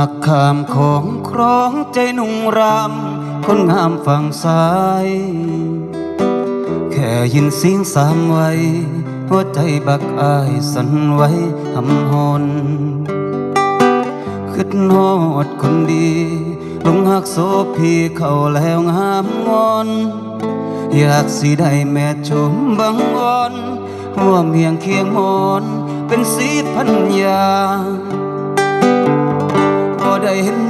หักขามของครองใจนุ่งรำคนงามฝั่งซ้าย แค่ยินเสียงสามไว้ หัวใจบักอายสั่นไว้หำหอนคิดนอดคนดี ลงหักโซพีเขาแล้วงามงอน อยากสิได้แม่ชมบังวอนห่วเพียงเคียงหอน เป็นสีพันยา ได้เห็น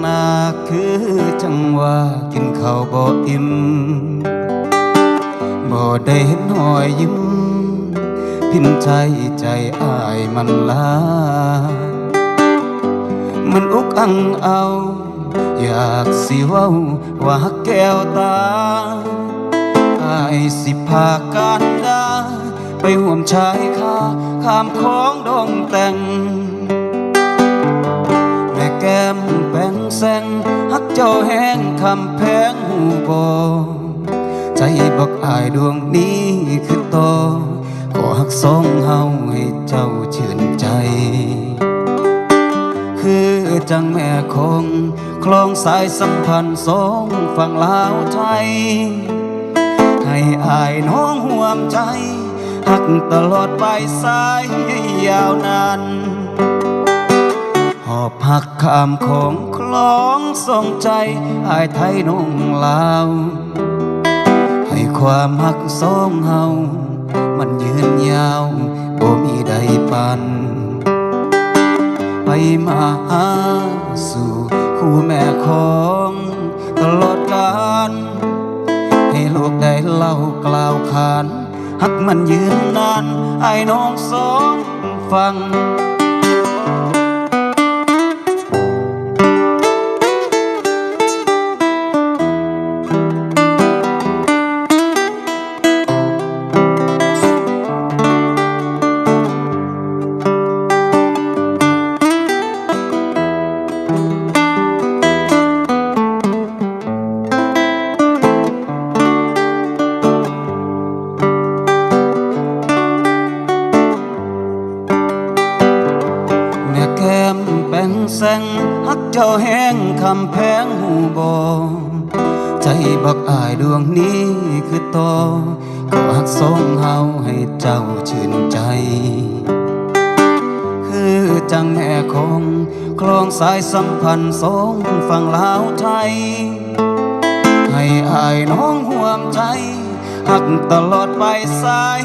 หน้าคือจังว่ากินข้าวบ่อิ่มบ่ได้เห็นหอยยิ้ม พิมพ์ใจใจอายมันลา มันอุกอังเอา อยากสิเว้าว่าแก้วตาอายสิพาการดาไปห่วมชายคาข้ามของดงแต่ง แสงฮักเจ้าแห้งคำแพงหูบอใจบอกอายดวงนี้คือโตอขอฮักสองเฮาให้เจ้าชื่นใจ คือจังแม่คง คลองสายสัมพันธ์สองฝั่งลาวไทย ให้อายน้องห่วมใจหักตลอดไปสายยาวนาน อบหักข้ามของคลองส่งใจอายไทยน้องลาว ให้ความหักสองเฮา มันยืนยาวบ่มีใดปัน ไปมาหาสู่คู่แม่ของตลอดกาลให้โลกได้เล่ากล่าวขานหักมันยืนนานไอ้น้องสองฟัง แป้งแสงฮักเจ้าแห้งคำแพงหูบอใจบักอายดวงนี้คือโตอขอฮักสองเฮาให้เจ้าชื่นใจ คือจังแม่คงคลองสายสัมพันธ์สองฝั่งลาวไทย ให้อายน้องห่วมใจหักตลอดไปสาย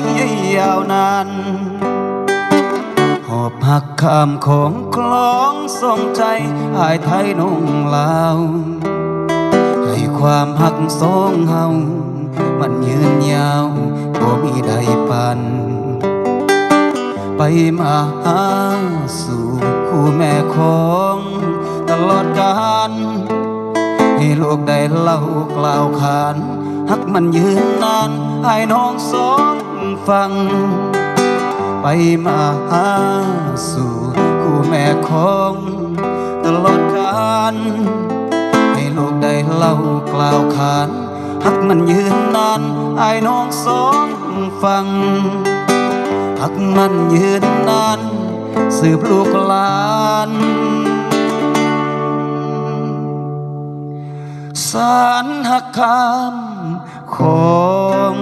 ยาวนาน หักข้ามของคลองส่งใจอายไทยนงลาว ให้ความหักสองเฮา มันยืนยาวบ่มีใดปัน ไปมาหาสู่คู่แม่ของตลอดกาลให้โลกได้เล่ากล่าวขานหักมันยืนนานให้น้องสองฟัง ไปมาหาสู่คู่แม่ของตลอดกาลให้โลกได้เล่ากล่าวขานหักมันยืนนานไอ้น้องสองฟังหักมันยืนนานสืบลูกหลานสารหักคำของ